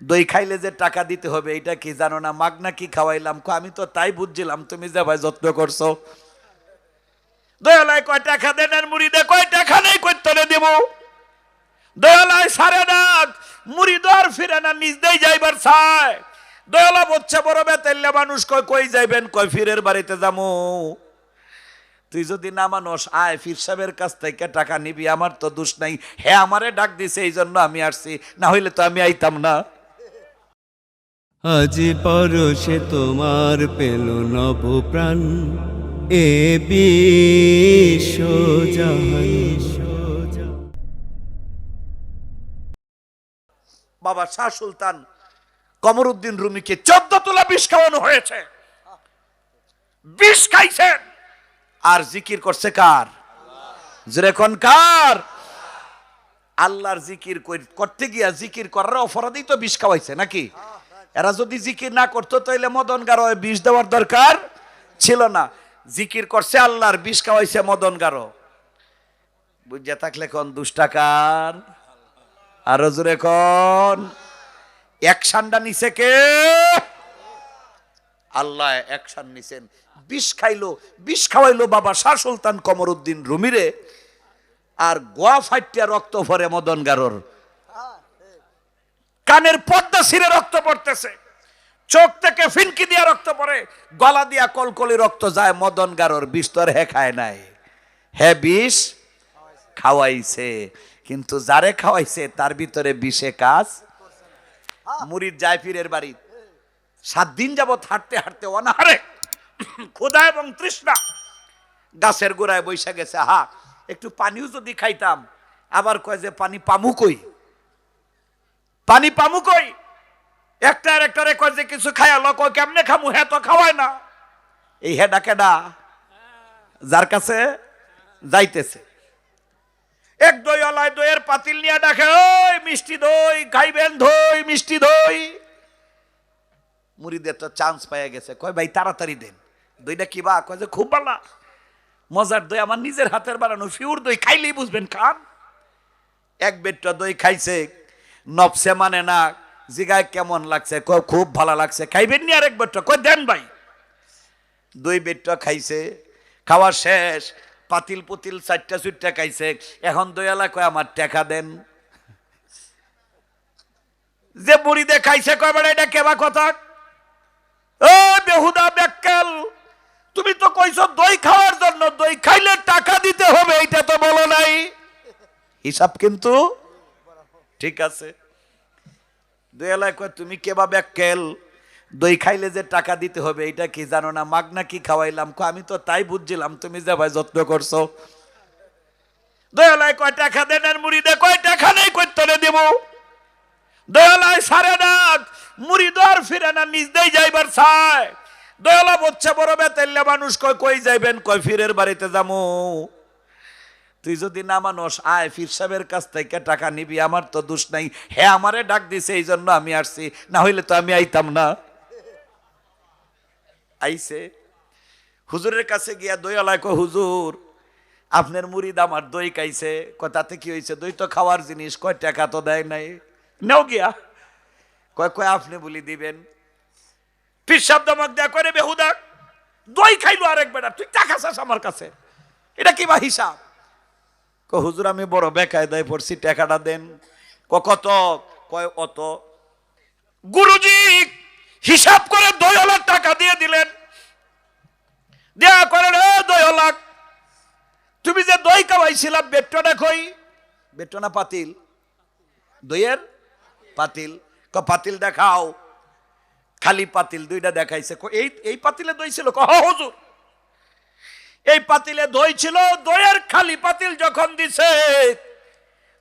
দই খাইলে যে টাকা দিতে হবে, এটা কি জানো না? মাগনা কি খাওয়াইলাম? আমি তো তাই বুঝছিলাম, তুমি যে ভাই যত্ন করছ। দয়ালয় কয় টাকা দেন আর মুড়ি দে কয় টাকা নেই, কই তোলে দেব? দয়ালয় সারে ডাক মুড়ি দর ফিরে না, নিজ দেই যাইবার চায়। দয়ালা বচ্ছে বড় বেতেল্লা মানুষ কয়, কই যাইবেন? কয়, ফিরের বাড়িতে যামু। তুই যদি না মানুষ, আয়, ফির সাহেবের কাছ থেকে টাকা নিবি, আমার তো দোষ নাই। হ্যাঁ আমারে ডাক দিছে এই জন্য আমি আসছি। না হইলে তো আমি আইতাম না। আজি পরশে তোমার পেল নব প্রাণ এ বাবা শাহ সুলতান কমরুদ্দিন রুমিকে চোদ্দ তোলা বিষ খাওয়ানো হয়েছে। বিষ খাইছেন। আর জিকির করছে কার? যেরকম কার? আল্লাহর জিকির করতে গিয়া জিকির করার অপরাধী তো বিষ খাওয়াইছে নাকি? এরা যদি জিকির না করতো তাহলে মদন গারো বিষ দেওয়ার দরকার ছিল না। জিকির করছে আল্লাহর, বিষ খাওয়াইছে মদন গারো। বুঝে থাকলে কোন দুষ্টাকার আরও জোরে কোন? একশানটা নিছে কে? আল্লাহ একশান নিছেন। বিষ খাইলো, বিষ খাওয়াইলো বাবা শাহ সুলতান কমরউদ্দিন রুমিরে। আর গোয়া ফাইটিয়া রক্ত ভরে মদন গারোর। কানের পদ্মা ছিঁড়ে রক্ত পড়তেছে। চোখ থেকে ফিনকি দিয়া রক্ত পড়ে। গলা দিয়া কলকলি রক্ত যায়, মদন গারোর আর হে খায় নাই। হে বিষ খাওয়াইছে, কিন্তু যারে খাওয়াইছে তার ভিতরে বিষে কাজ। মুরিদ জায়ফিরের বাড়ি। সাত দিন যাবৎ হাঁটতে হাঁটতে অনাহারে, ক্ষুধা এবং তৃষ্ণা গাছের গোড়ায় বৈশা গেছে। হা একটু পানিও যদি খাইতাম, আবার কয় যে পানি পামু কই? পানি পামু কই? একটা একটারে কয় যে কিছু খায়া লোক কেমনে খামু? হ্যাঁ তো খাওয়ায় না। এই হেডা কেডা? যার কাছে যাইতেছে। এক দই আলায় দইয়ের পাতিল নিয়ে ডাকে, ওই মিষ্টি দই, খাইবেন দই মিষ্টি দই। মুড়িদের তো চান্স পাইয়া গেছে। কয়, ভাই, তাড়াতাড়ি দেন। দইটা কি বা? কয় যে, খুব ভালো। মজার দই আমার নিজের হাতের বানানো ফিউর দই। খাইলেই বুঝবেন, খান। এক বেডটা দই খাইছে। নবসে মানে না, জিগায় কেমন লাগছে? খুব ভালো লাগছে। খাইবেন নি আরেক বেডটা কয়, দেন ভাই। দুই বেডটা খাইছে। খাওয়া শেষ। পাতিল পুতিল চারটা চুটটা খাইছে। এখন দয়ালা কয়, আমার টাকা দেন। যে বুড়ি দে খাইছে, কয়, বেড়া, এটা কেবা কথা? ও বেহুদা বেক্কেল তুমি তো কইছো দই খাওয়ার জন্য। দই খাইলে টাকা দিতে হবে এটা তো বলো নাই। হিসাব কিন্তু ঠিক আছে? দয়ালায় কয়, তুমি কেবা বেক্কেল দই খাইলে যে টাকা দিতে হবে এটা কি জানো না? মাগনা কি খাওয়াইলাম? আমি তো তাই বুঝছিলাম, তুমি যে ভাই যত্ন করছ। দয়ালায় কয়, টাকা দেন আর মুড়ি দে কয়, টাকা নেই, কই তোলে দেব দয়ালায় সারে ডাক মুড়ি দর ফিরে না, নিজ দেই যাইবার চায় দয়ালা বচ্ছে বড় বেতেল্লা মানুষ কয়, কই যাইবেন? কয়, ফিরের বাড়িতে যামু। তুই যদি না মানুষ আয়, ফির সাহেবের কাছ থেকে টাকা নিবি, আমার তো দোষ নাই। হ্যাঁ আমারে ডাক দিছে, এই জন্য আমি আসছি। না হইলে তো আমি আইতাম না। আইছে। হুজুরের কাছে গিয়া দই আলায় কয়, হুজুর, আপনার মুড়িদ আমার দই খাইছে। কয়, তাতে কি হয়েছে দই তো খাওয়ার জিনিস, কয়, টাকা তো দেয় নাই। নেও গিয়া। কয় কয়, আপনি বলি দিবেন। পিসাব দমক দেয়া করে বেহুদা, দই খাইলো আরেক বেটা, তুই টাকা চাস আমার কাছে। এটা কি বা হিসাব? ক হুজুর, আমি বড় বেকায়দায় পড়ছি, টাকাটা দেন। ক কত? কয়, অত। গুরুজি হিসাব করে দই হলার টাকা দিয়ে দিলেন। দেয়া করেন হলাক তুমি যে দই খাওয়াইছিলাম বেটটা কই? বেটনা পাতিল। দইয়ের? পাতিল। ক পাতিল দেখাও। খালি পাতিল দুইটা দেখাইছে। এই এই পাতিলে দই ছিল। ক হুজুর। এই পাতিলে দই ছিল, দইয়ের খালি পাতিল যখন দিছে,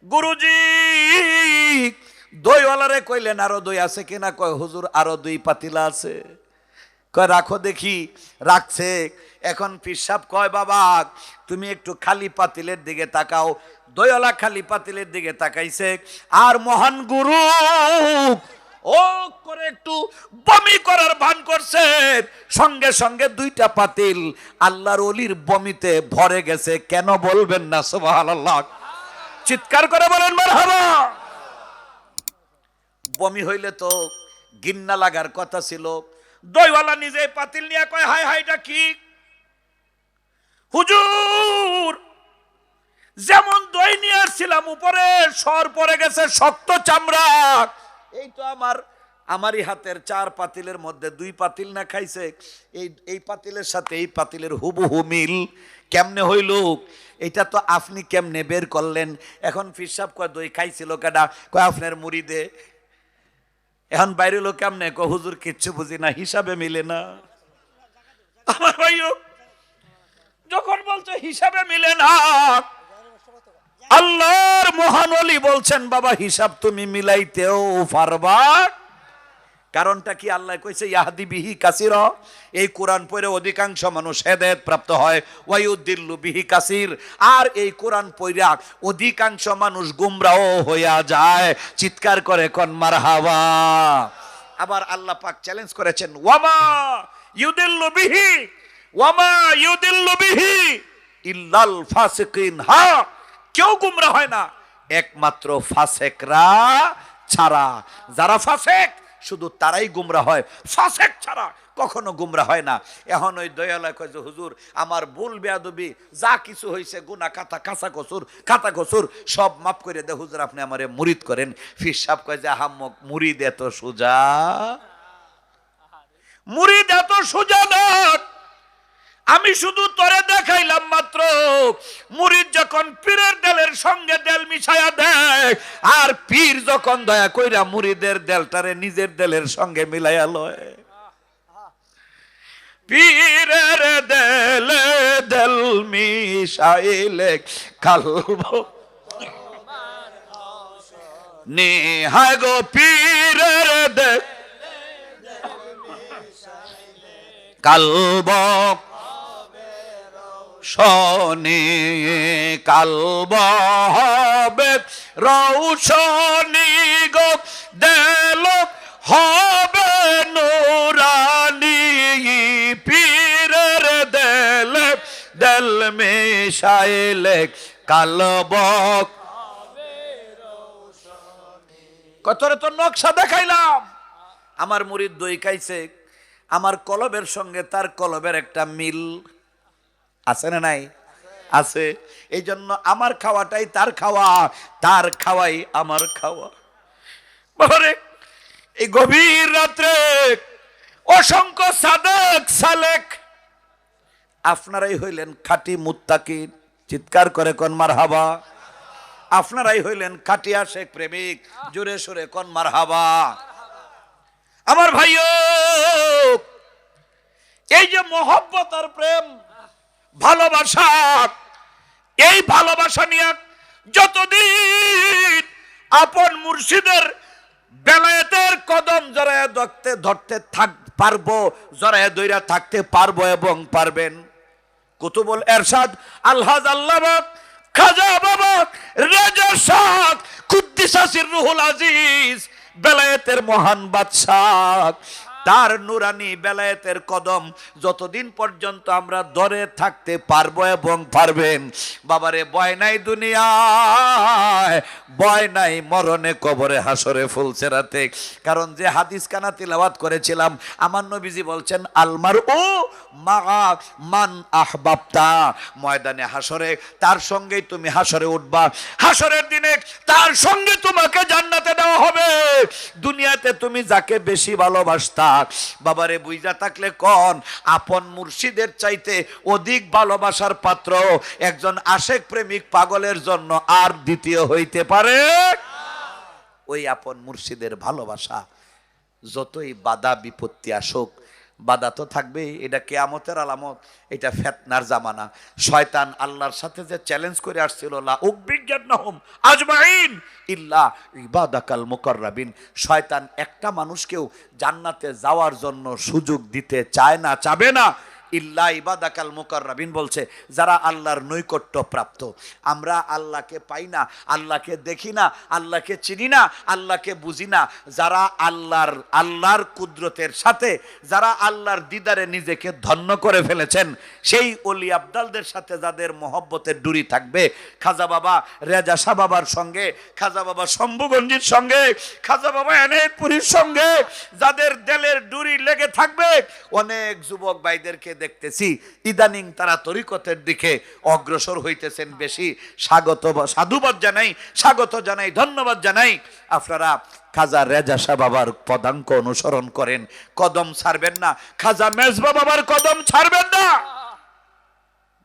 গুরুজি, দইওয়ালারে কইলেন, আরও দই আছে কিনা কয়, হুজুর, আরও দুই পাতিলা আছে। কয়, রাখো দেখি। রাখছে। এখন পিসাব কয়, বাবা, তুমি একটু খালি পাতিলের দিকে তাকাও। দয়ালা খালি পাতিলের দিকে তাকাইছে, আর মহান গুরু ও করে একটু বমি করার ভান করছে। সঙ্গে সঙ্গে দুইটা পাতিল আল্লাহর অলির বমিতে ভরে গেছে। কেন বলবেন না, সুবহানাল্লাহ। চিৎকার করে বলেন, মারহাবা। বমি হইলে তো গিন্না লাগার কথা ছিল। দইওয়ালা নিজে পাতিল নিয়ে কয় হাই হাইটা কি? হুজুর, যেমন দই নিয়ে আসছিলাম, উপরে সর পড়ে গেছে শক্ত চামড়া। এই তো আমার, আমারই হাতের চার পাতিলের মধ্যে দুই পাতিল না খাইছে। এই এই পাতিলের সাথে এই পাতিলের হুবহু মিল। কেমনে হইল? এটা তো আপনি কেমনে বের করলেন? এখন ফিরসাব কয়, দই খাইছিল কেডা? কয়, আপনার মুড়ি দে এখন বাইরে লোক কেমনে? কয়, হুজুর কিচ্ছু বুঝি না, হিসাবে মিলে না। আমার ভাইও, যখন বলছো হিসাবে মিলে না আল্লাহর মহান অলি বলছেন, বাবা, হিসাব তুমি মিলাইতেও পারবা। কারণটা কি আল্লাহ কইছে? ইয়াহাদি বিহি কাসির। এই কোরআন পড়ে অধিকাংশ মানুষ হেদায়েত প্রাপ্ত হয়। ওয়ায়ুদ্দিল্লু বিহি কাসির। আর এই কোরআন পড়া অধিকাংশ মানুষ গুমরাও হইয়া যায়। চিৎকার করে, কন মারহাবা। আবার আল্লাহ পাক চ্যালেঞ্জ করেছেন, ওয়ামা ইউদিল্লু বিহি? ওয়ামা ইউদিল্লু বিহি? ইল্লাল ফাসিকিন। হা কেউ গুমরা হয় না। একমাত্র ফাসেকরা ছাড়া। যারা ফাসেক, শুধু তারাই গুমরা হয়। ফাসেক ছাড়া কখনো গুমরা হয় না। এখন ওই দয়ালয় কয় যে, হুজুর, আমার ভুল বেয়াদবি, যা কিছু হয়েছে গুনা কাতা কাঁচা কসুর খাতা কসুর সব মাফ করে দে। হুজুর, আপনি আমারে মুরিদ করেন। ফির সাহেব কয় যে, আহাম্মক, মুরিদ এত সোজা। মুরিদ এত সোজা না আমি শুধু তরে দেখাইলাম মাত্র। মুরিদ যখন পীরের দেলের সঙ্গে দেল মিশায়া দেয়, আর পীর যখন দয়া কইরা মুরিদের দেলটারে নিজের দেলের সঙ্গে মিলাইয়া লয়। পীরের দেলে দেল মিশাইলে কালব। নেহায় গো পীরের দেল কালবক শনি কালব হবে রৌশনি গো, দেল হবে নুরানি, পীরের দেল দেল মেশাইলে কালব কতরে তো নকশা দেখাইলাম? আমার মুড়ির দই খাইছে, আমার কলবের সঙ্গে তার কলবের একটা মিল। আছে না নাই? আছে। এই জন্য আমার খাওয়াটাই তার খাওয়া, তার খাওয়াই আমার খাওয়া। এই গভীর রাত্রে অসংখ্য সাদেক সালেক, আপনারাই হইলেন খাটি মুত্তাকি চিৎকার করে কোন মার হাবা আপনারাই হইলেন খাটিয়া শেখ প্রেমিক। জোরে সোরে কোন মার হাবা আমার ভাইও, এই যে মহব্বত আর প্রেম ভালোবাসা। এই ভালোবাসা নিয়ে যতদিন আপন মুর্শিদের বেলায়েতের কদম জড়ায় ধরতে ধরতে থাক, পারব, জড়ায় দইরা থাকতে পারব এবং পারবেন। কুতুবুল এরশাদ, আলহাজ আল্লাহ খাজা বাবা, রেজা শাহ কুদ্দিসাসির রুহুল আজিজ, বেলায়েতের মহান বাদশাহ। তার নুরানি বেলায়েতের কদম যতদিন পর্যন্ত আমরা দরে থাকতে পারব এবং পারবেন, বাবারে, বয় নাই দুনিয়ায়, বয় নাই মরণে কবরে হাসরে ফুলছে রাতে কারণ যে হাদিস কানা তিলাওয়াত করেছিলাম, আমার নবীজি বলছেন আলমার ও মা মান আহবাবতা। ময়দানে হাসরে, তার সঙ্গেই তুমি হাসরে উঠবা। হাসরের দিনে তার সঙ্গে তোমাকে জান্নাতে দেওয়া হবে। দুনিয়াতে তুমি যাকে বেশি ভালোবাসতা বাবারে বুঝা থাকলে কন, আপন মুর্শিদের চাইতে অধিক ভালোবাসার পাত্র, একজন আশেক প্রেমিক পাগলের জন্য আর দ্বিতীয় হইতে পারে? ওই আপন মুর্শিদের ভালোবাসা, যতই বাধা বিপত্তি আসুক বাধা তো থাকবেই, এটা কেয়ামতের আলামত, এটা ফেতনার জামানা। শয়তান আল্লাহর সাথে যে চ্যালেঞ্জ করে আসছিল আজমাইন ইল্লা ইবাদাকাল মুকাররাবিন। শয়তান একটা মানুষকেও জান্নাতে যাওয়ার জন্য সুযোগ দিতে চায় না, চাবে না। ইল্লা ইবাদাকাল মুকাররাবিন বলছে, যারা আল্লাহর নৈকট্য প্রাপ্ত। আমরা আল্লাহকে পাই না, আল্লাহকে দেখি না, আল্লাহকে চিনি না, আল্লাহকে বুঝি না। যারা আল্লাহর আল্লাহর কুদরতের সাথে, যারা আল্লাহর দিদারে নিজেকে ধন্য করে ফেলেছেন, সেই অলি আবদালদের সাথে যাদের মহব্বতের ডুরি থাকবে, খাজা বাবা রেজা শাহ বাবার সঙ্গে, খাজা বাবা শম্ভুগঞ্জির সঙ্গে, খাজা বাবা এনায়তপুরীর সঙ্গে, যাদের দেলের ডুরি লেগে থাকবে, অনেক যুবক ভাইদেরকে দেখতেছি, ইদানিং তারা তরিকতের দিকে অগ্রসর হইতেছেন বেশি। স্বাগত সাধুবাদ জানাই, স্বাগত জানাই, ধন্যবাদ জানাই। আপনারা খাজা রেজা শাহ বাবার পদাঙ্ক অনুসরণ করেন। কদম ছাড়বেন না। খাজা মেজবা বাবার কদম ছাড়বেন না।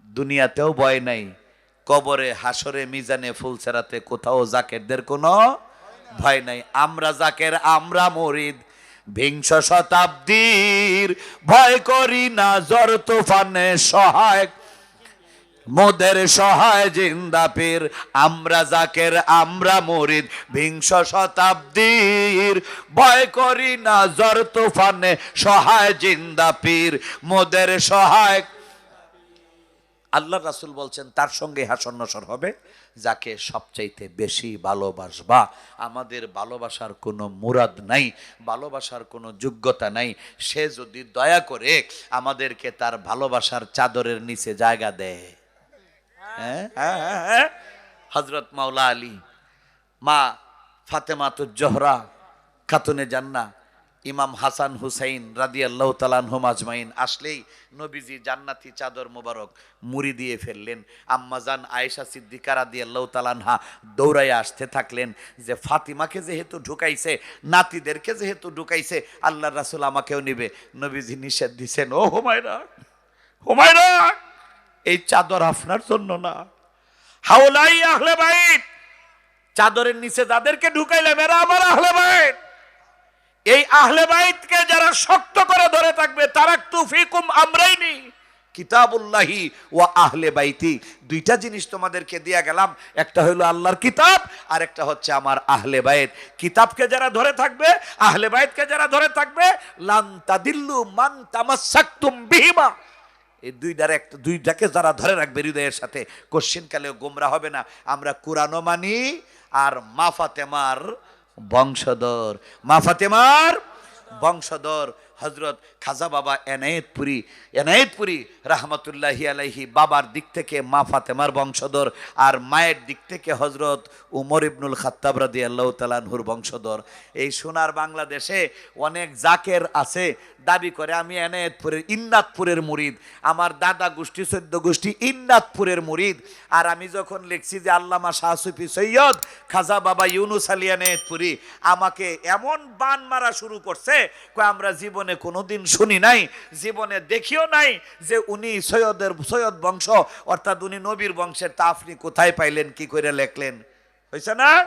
দুনিয়াতেও ভয় নাই। কবরে, হাসরে, মিজানে ফুল ছেড়াতে কোথাও জাকেরদের কোনো ভয় নাই। আমরা জাকের, আমরা মরিদ। বিংশ শতাব্দীর ভয় করি না জ্বর তুফানে সহায় মোদের সহায় জিন্দাপীর আমরা জাকের, আমরা মরিদ। বিংশ শতাব্দীর ভয় করি না জ্বর তুফানে সহায় জিন্দাপীর মোদের সহায় আল্লাহ রাসুল বলছেন, তার সঙ্গে হাসন্নসর হবে। যাকে সবচাইতে বেশি ভালোবাসবা। আমাদের ভালোবাসার কোনো মুরাদ নাই ভালোবাসার কোনো যোগ্যতা নাই। সে যদি দয়া করে আমাদেরকে তার ভালোবাসার চাদরের নিচে জায়গা দেয়। হ্যাঁ হ্যাঁ হ্যাঁ, হ্যাঁ। হজরত মাওলা আলী মা ফাতেমাতুজ জহরা খাতুনে জান্না ইমাম হাসান হুসাইন রাদি আল্লাহ তালানহম আজমাইন আসলেই নবীজি জান্নাতি চাদর মোবারক মুড়ি দিয়ে ফেললেন। আম্মাজান আয়েশা সিদ্দিকা রাদি আল্লাহ তালানহা দৌড়াইয়া আসতে থাকলেন যে ফাতিমাকে যেহেতু ঢুকাইছে, নাতিদেরকে যেহেতু ঢুকাইছে আল্লাহ রাসুল আমাকেও নিবে। নবীজি নিষেধ দিছেন, ও হুমায়রা হুমায়রা, এই চাদর আপনার জন্য না। হাওলাই আহলে বাইত, চাদরের নিচে যাদেরকে ঢুকাইলাম এরা আমার আহলে বাইত। এই আহলে বাইতকে যারা শক্ত করে ধরে থাকবে, তারা তুফিকুম আমরাইনি। কিতাবুল্লাহি ও আহলে বাইতি। দুইটা জিনিস তোমাদেরকে দিয়া গেলাম। একটা হলো আল্লাহর কিতাব আর একটা হচ্ছে আমার আহলে বাইত। কিতাবকে যারা ধরে থাকবে, আহলে বাইতকে যারা ধরে থাকবে, লান তাদিল্লু মান তামাসাক্তুম বিহিমা। এই দুইটার একটা, দুইটাকে যারা ধরে রাখবে হৃদয়ের সাথে কোশ্চিন কালেও গোমরা হবে না। আমরা কোরআনও মানি আর মা ফাতেমার বংশধর। মা ফাতেমার বংশধর। হজরত খাজা বাবা এনায়েতপুরি এনায়েতপুরি রাহমাতুল্লাহি আলাইহি বাবার দিক থেকে মা ফাতেমার বংশধর আর মায়ের দিক থেকে হজরত উমর ইবনুল খাত্তাব রাদি আল্লাহ তালানহুর বংশধর। এই সোনার বাংলাদেশে অনেক জাকের আছে, দাবি করে আমি এনায়েতপুরের ইন্নাতপুরের মুরিদ, আমার দাদা গোষ্ঠী চোদ্দ গোষ্ঠী ইন্নাতপুরের মুরিদ। আর আমি যখন লিখছি যে আল্লামা শাহ সুফি সৈয়দ খাজা বাবা ইউনুস আলী এনায়েতপুরি, আমাকে এমন বান মারা শুরু করছে আমরা জীবনে কোনোদিন শুনি নাই, জীবনে দেখিও নাই যে উনি সৈয়দের, সৈয়দ বংশ, অর্থাৎ উনি নবীর বংশের তা আপনি কোথায় পাইলেন, কি করে লেখলেন? হয়েছে না?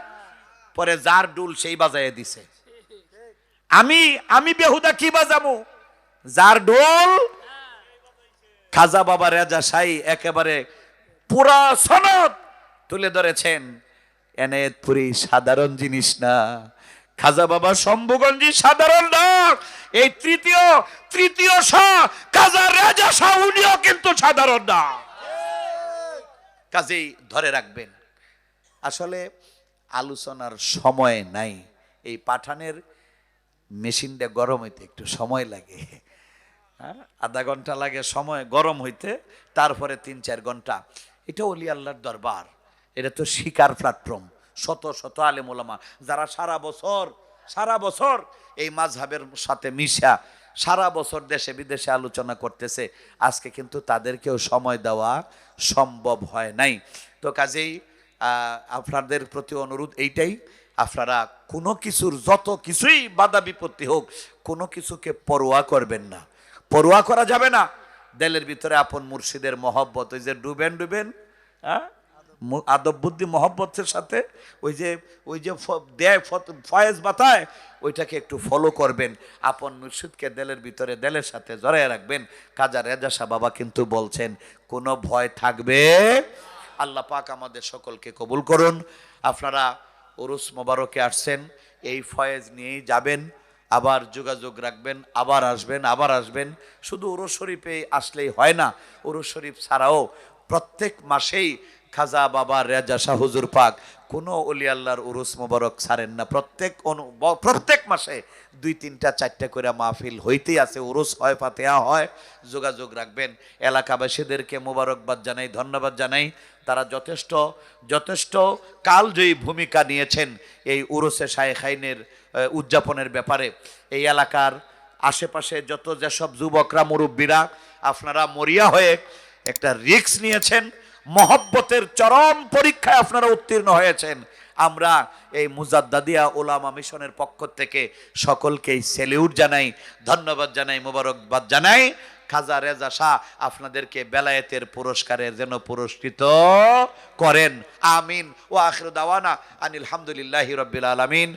পরে যার ডুল সেই বাজায় দিছে। আমি আমি বেহুদা কি বাজামু? যার ডোল? খাজা বাবা রেজা সাই একেবারে পুরা সনদ তুলে ধরেছেন। এনে এনায়েতপুরি সাধারণ জিনিস না। খাজা বাবা শম্ভুগঞ্জি সাধারণ না এই তৃতীয় তৃতীয় শাহ, খাজা রাজা শাহ উনিও কিন্তু সাধারণ না কাজেই ধরে রাখবেন, আসলে আলোচনার সময় নাই। এই পাঠানের মেশিনটা গরম হইতে একটু সময় লাগে। হ্যাঁ? আধা ঘণ্টা লাগে সময় গরম হইতে, তারপরে তিন চার ঘণ্টা। এটা অলি আল্লাহর দরবার। এটা তো শিকার প্ল্যাটফর্ম শত শত আলেম ওলামা, যারা সারা বছর সারা বছর এই মাঝহাবের সাথে মিশা, সারা বছর দেশে বিদেশে আলোচনা করতেছে, আজকে কিন্তু তাদেরকেও সময় দেওয়া সম্ভব হয় নাই। তো কাজেই আপনাদের প্রতি অনুরোধ এইটাই, আপনারা কোনো কিছুর যত কিছুই বাধা বিপত্তি হোক, কোনো কিছুকে পরোয়া করবেন না। পরোয়া করা যাবে না। দেলের ভিতরে আপন মুর্শিদের মহব্বত, ওই যে ডুবেন ডুবেন হ্যাঁ আদব বুদ্ধি, মহব্বতের সাথে ওই যে ওই যে দেয় ফয়েজ বাতায়, ওইটাকে একটু ফলো করবেন। আপন মুর্শিদকে দেলের ভিতরে, দেলের সাথে জড়ায় রাখবেন। কাজা রেজা শাহ বাবা কিন্তু বলছেন, কোনো ভয় থাকবে? আল্লাহ পাক আমাদের সকলকে কবুল করুন। আপনারা উরুস মোবারকে আসছেন, এই ফয়েজ নিয়েই যাবেন, আবার যোগাযোগ রাখবেন, আবার আসবেন আবার আসবেন। শুধু উরুস শরীফে আসলেই হয় না উরুস শরীফ ছাড়াও প্রত্যেক মাসেই খাজা বাবা, রেজা শাহ, হুজুর পাক, কোনো অলি আল্লাহর উরুস মোবারক ছাড়েন না। প্রত্যেক অনু প্রত্যেক মাসে দুই, তিনটা, চারটা করে মাহফিল হইতেই আছে, উরুস হয়, ফাতেহা হয়। যোগাযোগ রাখবেন। এলাকাবাসীদেরকে মোবারকবাদ জানাই, ধন্যবাদ জানাই। তারা যথেষ্ট যথেষ্ট কালজয়ী ভূমিকা নিয়েছেন এই উরুসে শায়েখাইনের উদযাপনের ব্যাপারে। এই এলাকার আশেপাশে যত যেসব যুবকরা, মুরব্বীরা, আপনারা মরিয়া হয়ে একটা রিস্ক নিয়েছেন মহব্বতের চরম পরীক্ষায় আপনারা উত্তীর্ণ হয়েছেন। আমরা এই মুজাদ্দাদিয়া ওলামা মিশনের পক্ষ থেকে সকলকেই সেলিউট জানাই, ধন্যবাদ জানাই, মোবারকবাদ জানাই। খাজা রেজা শাহ আপনাদেরকে বেলায়েতের পুরস্কারের যেন পুরস্কৃত করেন। আমিন। ও আখির দাওয়ানা আনিল হামদুলিল্লাহি রব্বিল আলামিন।